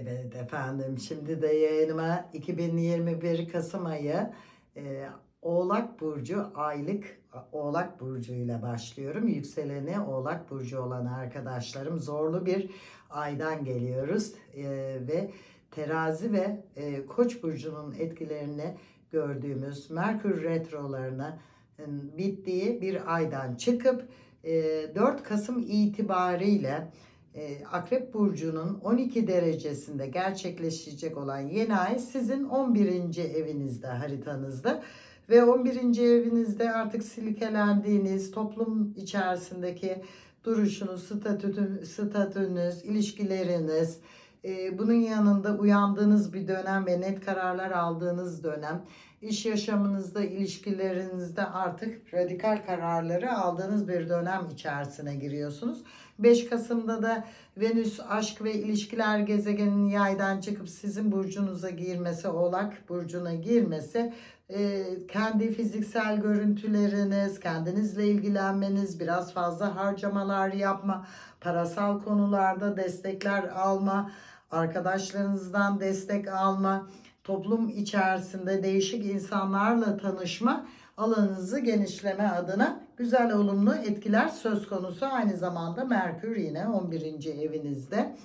Evet efendim şimdi de yayınıma 2021 Kasım ayı e, Oğlak Burcu aylık Oğlak Burcu ile başlıyorum. Yükseleni Oğlak Burcu olan arkadaşlarım zorlu bir aydan geliyoruz E, ve terazi ve e, Koç Burcu'nun etkilerini gördüğümüz Merkür retrolarına e, bittiği bir aydan çıkıp e, 4 Kasım itibariyle e, Akrep Burcu'nun 12 derecesinde gerçekleşecek olan yeni ay sizin 11. evinizde haritanızda ve 11. evinizde artık silkelendiğiniz toplum içerisindeki duruşunuz, statü, statünüz, ilişkileriniz, e, bunun yanında uyandığınız bir dönem ve net kararlar aldığınız dönem, iş yaşamınızda, ilişkilerinizde artık radikal kararları aldığınız bir dönem içerisine giriyorsunuz. 5 Kasım'da da Venüs aşk ve ilişkiler gezegeninin yaydan çıkıp sizin burcunuza girmesi, Oğlak burcuna girmesi e, kendi fiziksel görüntüleriniz, kendinizle ilgilenmeniz, biraz fazla harcamalar yapma, parasal konularda destekler alma, arkadaşlarınızdan destek alma, toplum içerisinde değişik insanlarla tanışma alanınızı genişleme adına güzel olumlu etkiler söz konusu. Aynı zamanda Merkür yine 11. evinizde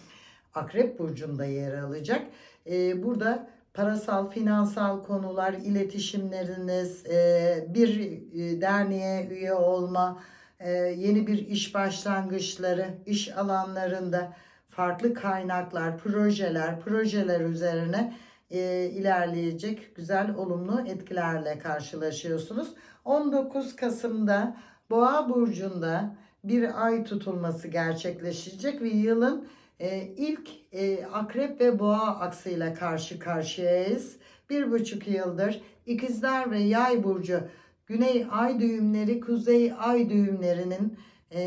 Akrep Burcu'nda yer alacak. Ee, burada parasal, finansal konular, iletişimleriniz, e, bir e, derneğe üye olma, e, yeni bir iş başlangıçları, iş alanlarında farklı kaynaklar, projeler, projeler üzerine e, ilerleyecek güzel olumlu etkilerle karşılaşıyorsunuz. 19 Kasım'da Boğa burcunda bir ay tutulması gerçekleşecek ve yılın e, ilk e, Akrep ve Boğa aksıyla karşı karşıyayız. Bir buçuk yıldır İkizler ve Yay burcu Güney ay düğümleri, Kuzey ay düğümlerinin e,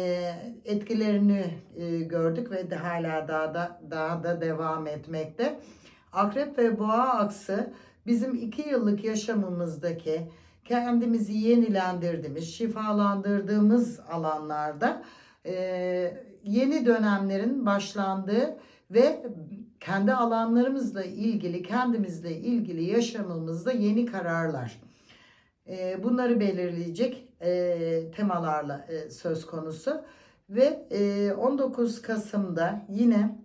etkilerini e, gördük ve hala daha da daha da devam etmekte. Akrep ve Boğa aksı bizim iki yıllık yaşamımızdaki kendimizi yenilendirdiğimiz, şifalandırdığımız alanlarda e, yeni dönemlerin başlandığı ve kendi alanlarımızla ilgili, kendimizle ilgili yaşamımızda yeni kararlar. E, bunları belirleyecek e, temalarla e, söz konusu. Ve e, 19 Kasım'da yine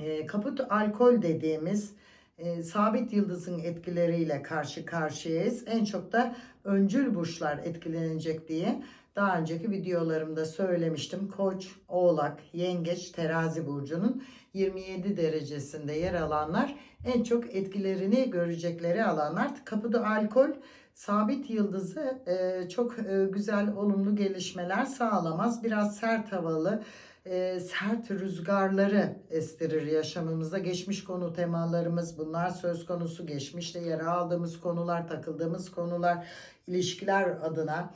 e, kaput alkol dediğimiz e, sabit yıldızın etkileriyle karşı karşıyayız. En çok da öncül burçlar etkilenecek diye daha önceki videolarımda söylemiştim. Koç, Oğlak, Yengeç, Terazi burcunun 27 derecesinde yer alanlar en çok etkilerini görecekleri alanlar. Kapıda alkol sabit yıldızı e, çok e, güzel olumlu gelişmeler sağlamaz. Biraz sert havalı, e, sert rüzgarları estirir yaşamımızda. Geçmiş konu temalarımız bunlar söz konusu. Geçmişte yer aldığımız konular, takıldığımız konular, ilişkiler adına,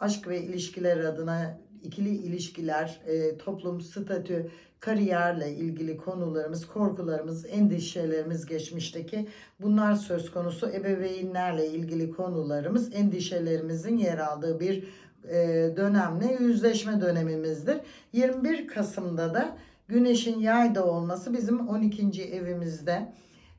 aşk ve ilişkiler adına ikili ilişkiler, e, toplum, statü, kariyerle ilgili konularımız, korkularımız, endişelerimiz geçmişteki bunlar söz konusu. Ebeveynlerle ilgili konularımız, endişelerimizin yer aldığı bir dönemle yüzleşme dönemimizdir. 21 Kasım'da da Güneşin yayda olması bizim 12. evimizde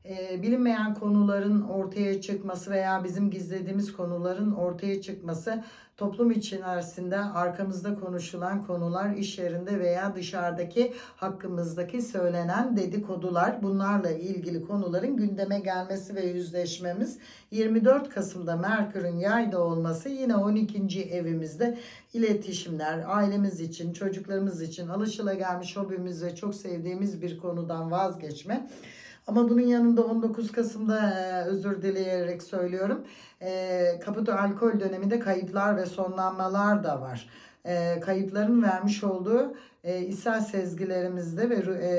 e, bilinmeyen konuların ortaya çıkması veya bizim gizlediğimiz konuların ortaya çıkması toplum içerisinde arkamızda konuşulan konular iş yerinde veya dışarıdaki hakkımızdaki söylenen dedikodular bunlarla ilgili konuların gündeme gelmesi ve yüzleşmemiz 24 Kasım'da Merkür'ün yayda olması yine 12. evimizde iletişimler ailemiz için çocuklarımız için alışılagelmiş hobimiz ve çok sevdiğimiz bir konudan vazgeçme ama bunun yanında 19 Kasım'da özür dileyerek söylüyorum. E, alkol döneminde kayıplar ve sonlanmalar da var. Kayıpların vermiş olduğu e, içsel sezgilerimizde ve e,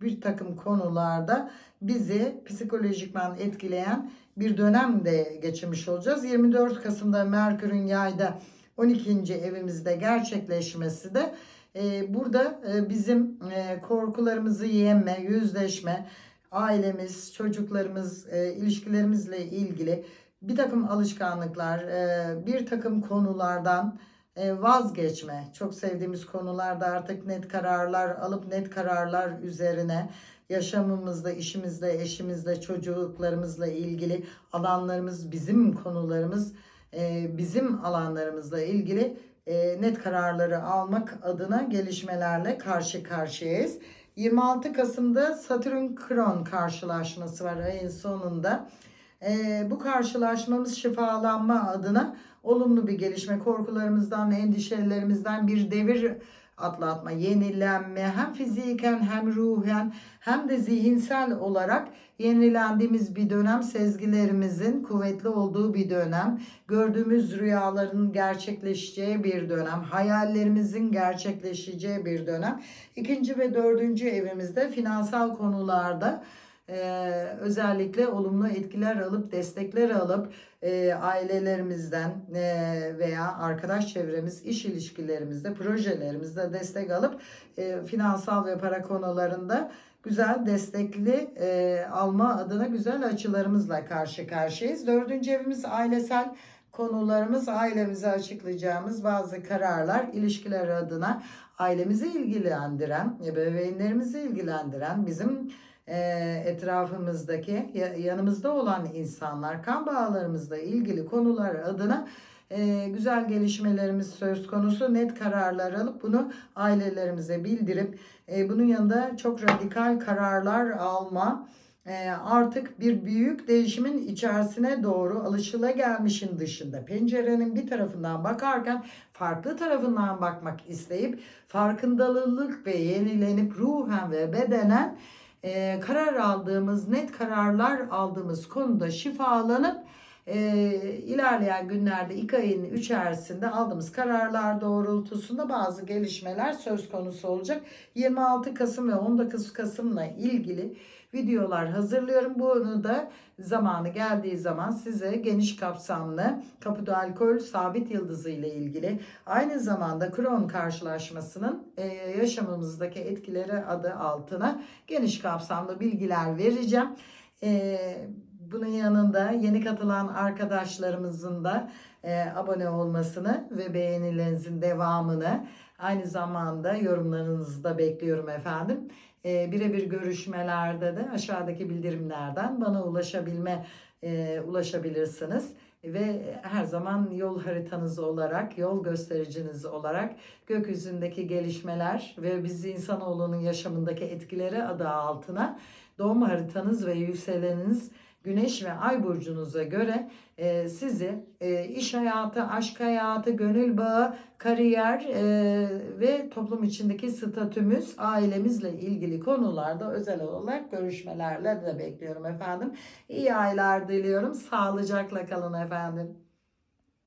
bir takım konularda bizi psikolojikman etkileyen bir dönem de geçirmiş olacağız. 24 Kasım'da Merkür'ün yayda 12. evimizde gerçekleşmesi de e, burada e, bizim e, korkularımızı yenme, yüzleşme, ailemiz, çocuklarımız, e, ilişkilerimizle ilgili bir takım alışkanlıklar, e, bir takım konulardan e, vazgeçme. Çok sevdiğimiz konularda artık net kararlar alıp net kararlar üzerine yaşamımızda, işimizde, eşimizle, çocuklarımızla ilgili alanlarımız, bizim konularımız, e, bizim alanlarımızla ilgili e, net kararları almak adına gelişmelerle karşı karşıyayız. 26 Kasım'da Satürn Kron karşılaşması var ayın sonunda. Ee, bu karşılaşmamız şifalanma adına olumlu bir gelişme, korkularımızdan, endişelerimizden bir devir atlatma, yenilenme hem fiziken hem ruhen hem de zihinsel olarak yenilendiğimiz bir dönem, sezgilerimizin kuvvetli olduğu bir dönem, gördüğümüz rüyaların gerçekleşeceği bir dönem, hayallerimizin gerçekleşeceği bir dönem. İkinci ve dördüncü evimizde finansal konularda ee, özellikle olumlu etkiler alıp destekler alıp e, ailelerimizden e, veya arkadaş çevremiz iş ilişkilerimizde projelerimizde destek alıp e, finansal ve para konularında güzel destekli e, alma adına güzel açılarımızla karşı karşıyayız. Dördüncü evimiz ailesel konularımız ailemize açıklayacağımız bazı kararlar ilişkiler adına ailemizi ilgilendiren, ebeveynlerimizi ilgilendiren, bizim e, etrafımızdaki ya- yanımızda olan insanlar kan bağlarımızla ilgili konular adına e, güzel gelişmelerimiz söz konusu. Net kararlar alıp bunu ailelerimize bildirip e, bunun yanında çok radikal kararlar alma e, artık bir büyük değişimin içerisine doğru alışılagelmişin dışında pencerenin bir tarafından bakarken farklı tarafından bakmak isteyip farkındalık ve yenilenip ruhen ve bedenen e, karar aldığımız, net kararlar aldığımız konuda şifalanıp e, ilerleyen günlerde ilk ayın içerisinde aldığımız kararlar doğrultusunda bazı gelişmeler söz konusu olacak. 26 Kasım ve 19 Kasım'la ilgili videolar hazırlıyorum. Bunu da zamanı geldiği zaman size geniş kapsamlı kaputu alkol sabit yıldızı ile ilgili aynı zamanda kron karşılaşmasının e, yaşamımızdaki etkileri adı altına geniş kapsamlı bilgiler vereceğim. E, bunun yanında yeni katılan arkadaşlarımızın da e, abone olmasını ve beğenilerinizin devamını aynı zamanda yorumlarınızı da bekliyorum efendim. E, birebir görüşmelerde de aşağıdaki bildirimlerden bana ulaşabilme e, ulaşabilirsiniz. Ve her zaman yol haritanız olarak, yol göstericiniz olarak gökyüzündeki gelişmeler ve biz insanoğlunun yaşamındaki etkileri adı altına doğum haritanız ve yükseleniniz Güneş ve Ay burcunuza göre e, sizi e, iş hayatı, aşk hayatı, gönül bağı, kariyer e, ve toplum içindeki statümüz, ailemizle ilgili konularda özel olarak görüşmelerle de bekliyorum efendim. İyi aylar diliyorum. Sağlıcakla kalın efendim.